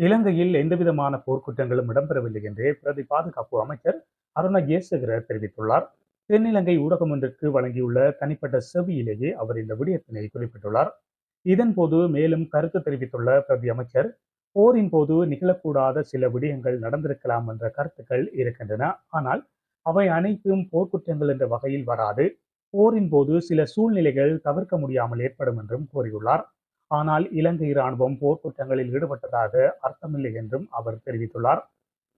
இலங்கையில் எந்தவிதமான போர்க்குற்றங்களும் இடம்பெறவில்லை என்று பிரதி பாதுகாப்பு அமைச்சர் அருணா ஜேசகர தெரிவித்துள்ளார். தென்னிலங்கை ஊடகம் ஒன்றிற்கு வழங்கியுள்ள தனிப்பட்ட செவியிலேயே அவர் இந்த விடயத்தினை குறிப்பிட்டுள்ளார். இதன்போது மேலும் கருத்து தெரிவித்துள்ள பிரதி அமைச்சர் போரின் போது நிகழக்கூடாத சில விடயங்கள் நடந்திருக்கலாம் என்ற கருத்துக்கள் இருக்கின்றன. ஆனால் அவை அனைத்தும் போர்க்குற்றங்கள் என்ற வகையில் வராது. போரின் போது சில சூழ்நிலைகள் தவிர்க்க முடியாமல் ஏற்படும் என்றும் கூறியுள்ளார். ஆனால் இலங்கை இராணுவம் போர்க்குற்றங்களில் ஈடுபட்டதாக அர்த்தமில்லை என்றும் அவர் தெரிவித்துள்ளார்.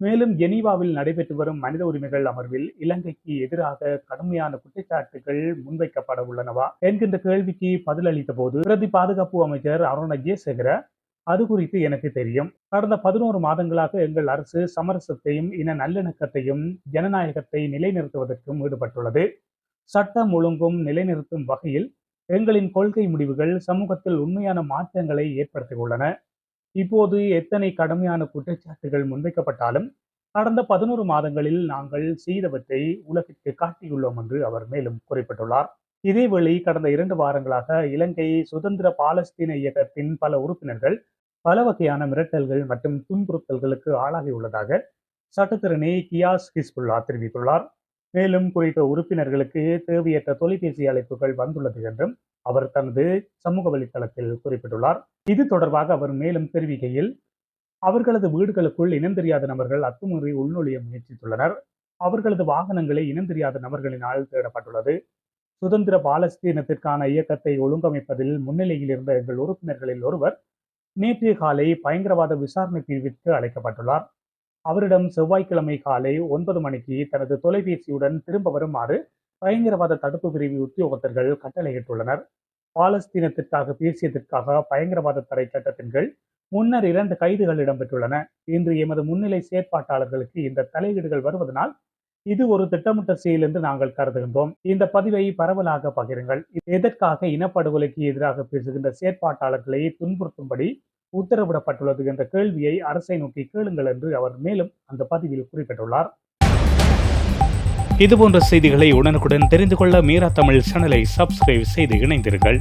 மேலும் ஜெனீவாவில் நடைபெற்று வரும் மனித உரிமைகள் அமர்வில் இலங்கைக்கு எதிராக கடுமையான குற்றச்சாட்டுகள் முன்வைக்கப்பட உள்ளனவா என்கின்ற கேள்விக்கு பதிலளித்த போது பிரதி பாதுகாப்பு அமைச்சர் அருண ஜேசேகர அது குறித்து எனக்கு தெரியும். கடந்த பதினோரு மாதங்களாக எங்கள் அரசு சமரசத்தையும் இன நல்லிணக்கத்தையும் ஜனநாயகத்தை நிலைநிறுத்துவதற்கும் ஈடுபட்டுள்ளது. சட்டம் ஒழுங்கும் நிலைநிறுத்தும் வகையில் எங்களின் கொள்கை முடிவுகள் சமூகத்தில் உண்மையான மாற்றங்களை ஏற்படுத்தியுள்ளன. இப்போது எத்தனை கடுமையான குற்றச்சாட்டுகள் முன்வைக்கப்பட்டாலும் கடந்த பதினோரு மாதங்களில் நாங்கள் செய்தவற்றை உலகிற்கு காட்டியுள்ளோம் என்று அவர் மேலும் குறிப்பிட்டுள்ளார். இதேவேளை கடந்த இரண்டு வாரங்களாக இலங்கை சுதந்திர பாலஸ்தீன இயக்கத்தின் பல உறுப்பினர்கள் பல வகையான மிரட்டல்கள் மற்றும் துன்புறுத்தல்களுக்கு ஆளாகியுள்ளதாக சட்டத்திறனை கியாஸ் ஹிஸ்புல்லா தெரிவித்துள்ளார். மேலும் குறித்த உறுப்பினர்களுக்கு தேவையற்ற தொலைபேசி அழைப்புகள் வந்துள்ளது என்றும் அவர் தனது சமூக வலைத்தளத்தில் குறிப்பிட்டுள்ளார். இது தொடர்பாக அவர் மேலும் தெரிவிக்கையில் அவர்களது வீடுகளுக்குள் இனந்தெரியாத நபர்கள் அத்துமீறி உள்நுழைய முயற்சித்துள்ளனர். அவர்களது வாகனங்களை இனந்தெரியாத நபர்களினால் தேடப்பட்டுள்ளது. சுதந்திர பாலஸ்தீனத்திற்கான இயக்கத்தை ஒழுங்கமைப்பதில் முன்னிலையில் இருந்த எங்கள் உறுப்பினர்களில் ஒருவர் நேற்றைய காலை பயங்கரவாத விசாரணை பிரிவிற்கு அழைக்கப்பட்டுள்ளார். அவரிடம் செவ்வாய்க்கிழமை காலை ஒன்பது மணிக்கு தனது தொலைபேசியுடன் திரும்ப வருமாறு பயங்கரவாத தடுப்பு பிரிவு உத்தியோகத்தர்கள் கட்டளையிட்டுள்ளனர். பாலஸ்தீனத்திற்காக பேசியதற்காக பயங்கரவாத தடை சட்டத்தின் கீழ் முன்னர் இரண்டு கைதுகள் இடம்பெற்றுள்ளன. இன்று எமது முன்னிலை செயற்பாட்டாளர்களுக்கு இந்த தலையீடுகள் வருவதனால் இது ஒரு திட்டமிட்ட செயல் என்று நாங்கள் கருதுகின்றோம். இந்த பதிவை பரவலாக பகிருங்கள். எதற்காக இனப்படுகொலைக்கு எதிராக பேசுகின்ற செயற்பாட்டாளர்களை துன்புறுத்தும்படி உத்தரவிடப்பட்டுள்ளது என்ற கேள்வியை அரசை நோக்கி கேளுங்கள் என்று அவர் மேலும் அந்த பதிவில் குறிப்பிட்டுள்ளார். இதுபோன்ற செய்திகளை உடனுக்குடன் தெரிந்து கொள்ள மீரா தமிழ் சேனலை சப்ஸ்கிரைப் செய்து இணைந்திருங்கள்.